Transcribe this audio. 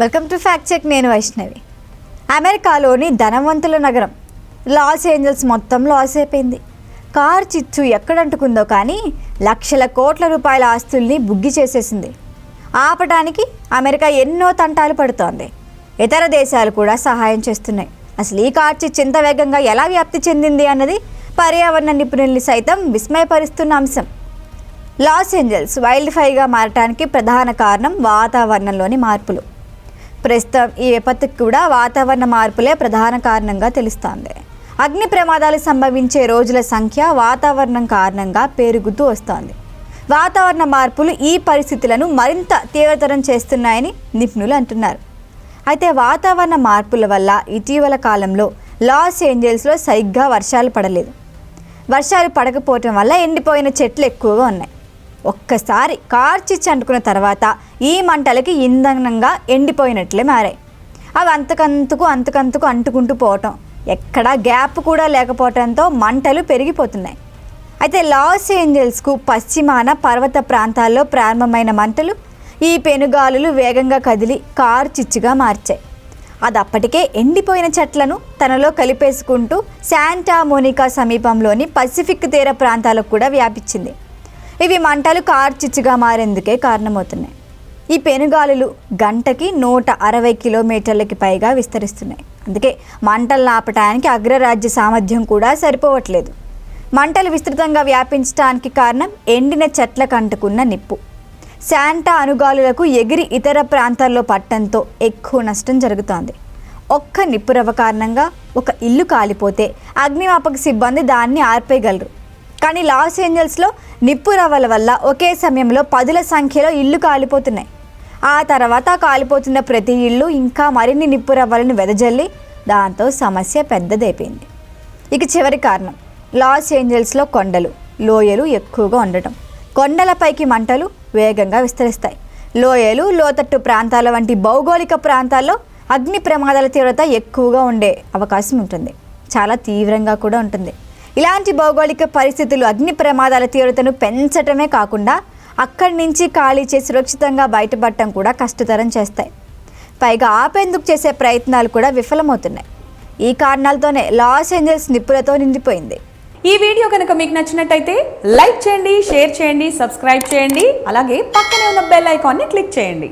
Welcome to fact check నేను వైష్ణవి. అమెరికాలోని ధనవంతుల నగరం. లాస్ ఏంజల్స్ మొత్తం లాస్ అయిపోయింది. కార్ చిచ్చు ఎక్కడంటుకుందో కానీ లక్షల కోట్ల రూపాయల ఆస్తుల్ని బుగ్గి చేసేసింది. ఆపటానికి అమెరికా ఎన్నో తంటాలు పడుతోంది. ఇతర దేశాలు కూడా సహాయం చేస్తున్నాయి. అసలు ఈ కార్ చిచ్చు ఇంత వేగంగా ఎలా వ్యాప్తి చెందింది అన్నది పర్యావరణ నిపుణుల్ని సైతం విస్మయపరుస్తున్న అంశం. లాస్ ఏంజల్స్ వైల్డ్ ఫైర్గా మారటానికి ప్రధాన కారణం వాతావరణంలోని మార్పులు. ప్రస్తుతం ఈ విపత్తుకు కూడా వాతావరణ మార్పులే ప్రధాన కారణంగా తెలుస్తోంది. అగ్ని ప్రమాదాలు సంభవించే రోజుల సంఖ్య వాతావరణం కారణంగా పెరుగుతూ వస్తోంది. వాతావరణ మార్పులు ఈ పరిస్థితులను మరింత తీవ్రతరం చేస్తున్నాయని నిపుణులు అంటున్నారు. అయితే వాతావరణ మార్పుల వల్ల ఇటీవల కాలంలో లాస్ ఏంజల్స్లో సరిగ్గా వర్షాలు పడలేదు. వర్షాలు పడకపోవటం వల్ల ఎండిపోయిన చెట్లు ఎక్కువగా ఉన్నాయి. ఒక్కసారి కార్చి అంటుకున్న తర్వాత ఈ మంటలకి ఇంధనంగా ఎండిపోయినట్లే మారాయి. అవి అంతకంతకు అంతకంతకు అంటుకుంటూ పోవటం. ఎక్కడా గ్యాప్ కూడా లేకపోవడంతో మంటలు పెరిగిపోతున్నాయి. అయితే లాస్ ఏంజల్స్కు పశ్చిమాన పర్వత ప్రాంతాల్లో ప్రారంభమైన మంటలు ఈ పెనుగాలులు వేగంగా కదిలి కారు చిచ్చుగా మార్చాయి. అది అప్పటికే ఎండిపోయిన చెట్లను తనలో కలిపేసుకుంటూ శాంటా మోనికా సమీపంలోని పసిఫిక్ తీర ప్రాంతాలకు కూడా వ్యాపించింది. ఇవి మంటలు కార్చిచ్చుగా మారేందుకే కారణమవుతున్నాయి. ఈ పెనుగాలులు గంటకి నూట అరవై కిలోమీటర్లకి పైగా విస్తరిస్తున్నాయి. అందుకే మంటలు ఆపటానికి అగ్రరాజ్య సామర్థ్యం కూడా సరిపోవట్లేదు. మంటలు విస్తృతంగా వ్యాపించడానికి కారణం ఎండిన చెట్లకు అంటుకున్న నిప్పు. శాంటా అనుగాలులకు ఎగిరి ఇతర ప్రాంతాల్లో పట్టడంతో ఎక్కువ నష్టం జరుగుతోంది. ఒక్క నిప్పురవ కారణంగా ఒక ఇల్లు కాలిపోతే అగ్నిమాపక సిబ్బంది దాన్ని ఆర్పేయగలరు. కానీ లాస్ ఏంజల్స్లో నిప్పు రవ్వల వల్ల ఒకే సమయంలో పదుల సంఖ్యలో ఇల్లు కాలిపోతున్నాయి. ఆ తర్వాత కాలిపోతున్న ప్రతి ఇల్లు ఇంకా మరిన్ని నిప్పు రవ్వలను వెదజల్లి దాంతో సమస్య పెద్దదైపోయింది. ఇక చివరి కారణం లాస్ ఏంజల్స్లో కొండలు లోయలు ఎక్కువగా ఉండటం. కొండలపైకి మంటలు వేగంగా విస్తరిస్తాయి. లోయలు లోతట్టు ప్రాంతాల వంటి భౌగోళిక ప్రాంతాల్లో అగ్ని ప్రమాదాల తీవ్రత ఎక్కువగా ఉండే అవకాశం ఉంటుంది. చాలా తీవ్రంగా కూడా ఉంటుంది. ఇలాంటి భౌగోళిక పరిస్థితులు అగ్ని ప్రమాదాల తీవ్రతను పెంచటమే కాకుండా అక్కడి నుంచి ఖాళీ చేసి సురక్షితంగా బయటపడటం కూడా కష్టతరం చేస్తాయి. పైగా ఆపేందుకు చేసే ప్రయత్నాలు కూడా విఫలమవుతున్నాయి. ఈ కారణాలతోనే లాస్ ఏంజల్స్ నిప్పులతో నిండిపోయింది. ఈ వీడియో కనుక మీకు నచ్చినట్టయితే లైక్ చేయండి షేర్ చేయండి సబ్స్క్రైబ్ చేయండి అలాగే పక్కనే ఉన్న బెల్ ఐకాన్ని క్లిక్ చేయండి.